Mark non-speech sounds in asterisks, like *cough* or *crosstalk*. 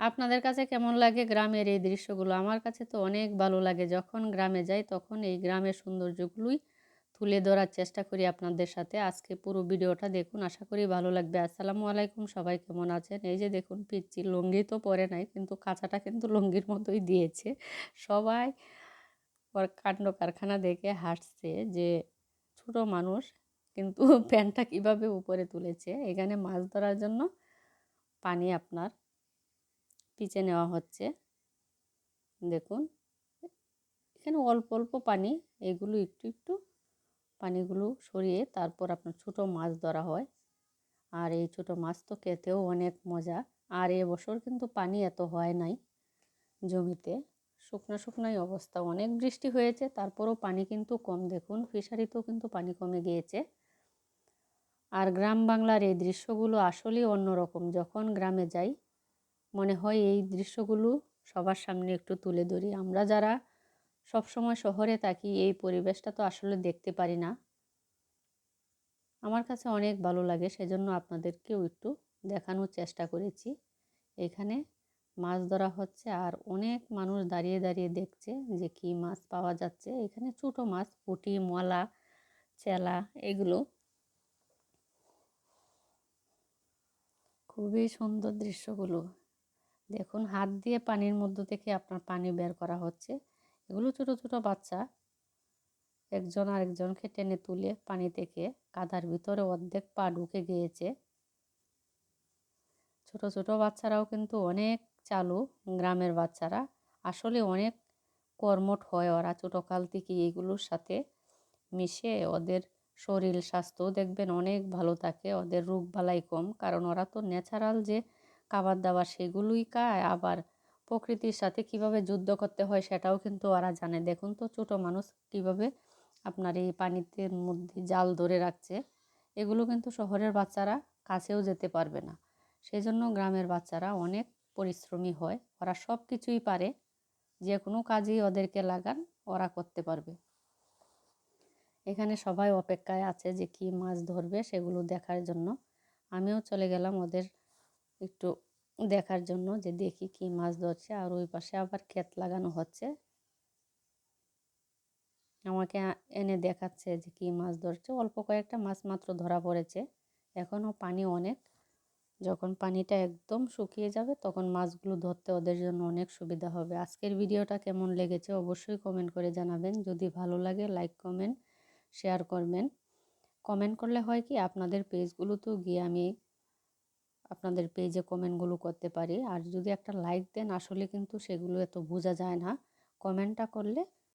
আপনাদের কাছে কেমন লাগে গ্রামের এই দৃশ্যগুলো? আমার কাছে তো অনেক ভালো লাগে। যখন গ্রামে যাই তখন এই গ্রামের সৌন্দর্যগুলোই তুলে ধরার চেষ্টা করি আপনাদের সাথে। আজকে পুরো ভিডিওটা দেখুন, আশা করি ভালো লাগবে। আসসালামু আলাইকুম, সবাই কেমন আছেন? এই যে দেখুন পিচ্ছি লুঙ্গি তো পরে নাই, কিন্তু কাঁচাটা কিন্তু লুঙ্গির মতোই দিয়েছে। সবাই ওর কাণ্ড কারখানা দেখে হাসছে যে, ছোট মানুষ, কিন্তু *laughs* প্যান্টটা কীভাবে উপরে তুলেছে? এখানে মাছ ধরার জন্য পানি আপনার পিচে নেওয়া হচ্ছে। দেখুন, এখানে অল্প অল্প পানি, এগুলো একটু একটু পানিগুলো সরিয়ে তারপর আপনার ছোট মাছ ধরা হয়। আর এই ছোট মাছ তো খেতেও অনেক মজা। আর এবছর কিন্তু পানি এত হয় নাই জমিতে। শুকনো, শুকনোই অবস্থা। অনেক বৃষ্টি হয়েছে, তারপরও পানি কিন্তু কম। দেখুন, ফিশারিতেও কিন্তু পানি কমে গিয়েছে। আর গ্রাম বাংলার এই দৃশ্যগুলো আসলেই অন্যরকম। যখন গ্রামে যাই মনে হয় এই দৃশ্যগুলো সবার সামনে একটু তুলে ধরি। আমরা যারা সব সময় শহরে থাকি, এই পরিবেশটা তো আসলে দেখতে পারি না। আমার কাছে অনেক ভালো লাগে, সেজন্য আপনাদেরকেও একটু দেখানোর চেষ্টা করেছি। এখানে মাছ ধরা হচ্ছে আর অনেক মানুষ দাঁড়িয়ে দাঁড়িয়ে দেখছে যে কি মাছ পাওয়া যাচ্ছে। এখানে ছোটো মাছ, পুঁটি মলা চেলা এগুলো। খুবই সুন্দর দৃশ্যগুলো। দেখুন, হাত দিয়ে পানির মধ্য থেকে আপনার পানি বের করা হচ্ছে। এগুলো ছোট ছোট বাচ্চা। একজন আরেকজনকে টেনে তুলে পানি থেকে কাদার ভিতরে অর্ধেক পা ঢুকে গিয়েছে। ছোট ছোট বাচ্চারাও কিন্তু অনেক চালু গ্রামের বাচ্চারা। আসলে অনেক কর্মঠ হয় ওরা ছোটোকাল থেকে এইগুলোর সাথে মিশে। ওদের শরীর স্বাস্থ্যও দেখবেন অনেক ভালো থাকে, ওদের রোগ বালাই কম। কারণ ওরা তো ন্যাচারাল যে খাবার দাবার সেগুলোই খায়। আবার প্রকৃতির সাথে কীভাবে যুদ্ধ করতে হয় সেটাও কিন্তু ওরা জানে। দেখুন তো ছোটো মানুষ কীভাবে আপনার এই পানিতে মধ্যে জাল ধরে রাখছে। এগুলো কিন্তু শহরের বাচ্চারা কাছেও যেতে পারবে না। সেই জন্য গ্রামের বাচ্চারা অনেক পরিশ্রমী হয়। ওরা সব কিছুই পারে। যে কোনো কাজই ওদেরকে লাগান, ওরা করতে পারবে। এখানে সবাই অপেক্ষায় আছে যে কি মাছ ধরবে সেগুলো দেখার জন্য। আমিও চলে গেলাম ওদের একটু দেখার জন্য যে দেখি কি মাছ ধরছে আর ওই পাশে আবার ক্ষেত লাগানো হচ্ছে। আমাকে এনে দেখাচ্ছে যে কি মাছ ধরছে। অল্প কয়েকটা মাছ মাত্র ধরা পড়েছে। এখনও পানি অনেক। যখন পানিটা একদম শুকিয়ে যাবে তখন মাছগুলো ধরতে ওদের জন্য অনেক সুবিধা হবে। আজকের ভিডিওটা কেমন লেগেছে অবশ্যই কমেন্ট করে জানাবেন। যদি ভালো লাগে লাইক, কমেন্ট, শেয়ার করবেন। কমেন্ট করলে হয় কি আপনাদের পেজগুলোতেও গিয়ে আমি আপনাদের পেজে কমেন্টগুলো করতে পারি। আর যদি একটা লাইক দেন, আসলে কিন্তু সেগুলো এত বোঝা যায় না। কমেন্টটা করলে